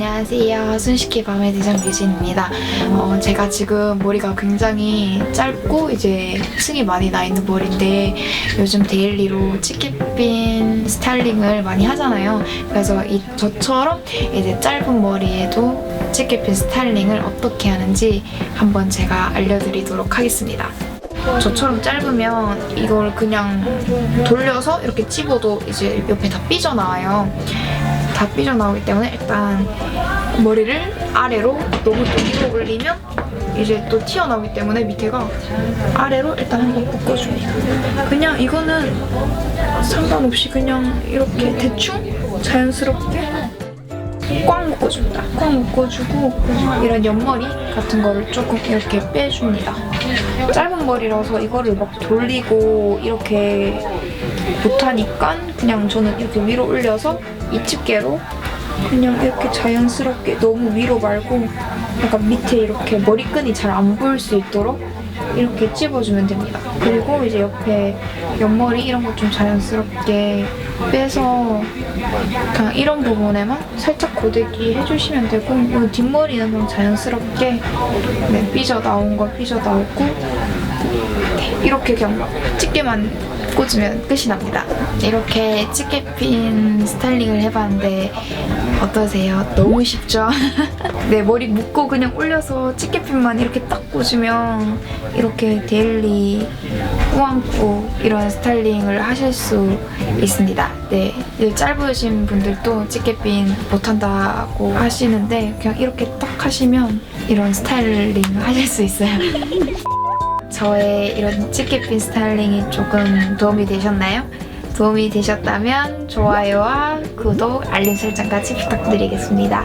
안녕하세요. 순식기 밤의 대장 류진입니다. 어, 제가 지금 머리가 굉장히 짧고 이제 층이 많이 나 있는 머리인데 요즘 데일리로 치키핀 스타일링을 많이 하잖아요. 그래서 이 저처럼 이제 짧은 머리에도 치키핀 스타일링을 어떻게 하는지 한번 제가 알려드리도록 하겠습니다. 저처럼 짧으면 이걸 그냥 돌려서 이렇게 찝어도 이제 옆에 다 삐져나와요. 다 삐져나오기 때문에 일단 머리를 아래로 너무 또 위로 올리면 이제 또 튀어나오기 때문에 밑에가 아래로 일단 한번 묶어줍니다. 그냥 이거는 상관없이 그냥 이렇게 대충 자연스럽게 꽉 묶어줍니다. 꽉 묶어주고 이런 옆머리 같은 거를 조금 이렇게 빼줍니다. 짧은 머리라서 이거를 막 돌리고 이렇게 못하니까 그냥 저는 이렇게 위로 올려서 이 집게로 그냥 이렇게 자연스럽게 너무 위로 말고 약간 밑에 이렇게 머리끈이 잘 안 보일 수 있도록 이렇게 찝어주면 됩니다. 그리고 이제 옆에 옆머리 이런 거좀 자연스럽게 빼서 그냥 이런 부분에만 살짝 고데기 해주시면 되고 이 뒷머리는 그냥 자연스럽게 네, 삐져 나온 거 삐져 나오고 네, 이렇게 그냥 집게만 꽂으면 끝이 납니다. 이렇게 집게핀 스타일링을 해봤는데 어떠세요? 너무 쉽죠? 네, 머리 묶고 그냥 올려서 집게핀만 이렇게 딱 꽂으면 이렇게 데일리 꾸안꾸 이런 스타일링을 하실 수 있습니다. 네, 짧으신 분들도 집게핀 못한다고 하시는데 그냥 이렇게 딱 하시면 이런 스타일링 하실 수 있어요. 저의 이런 치키핀 스타일링이 조금 도움이 되셨나요? 도움이 되셨다면 좋아요와 구독, 알림 설정까지 부탁드리겠습니다.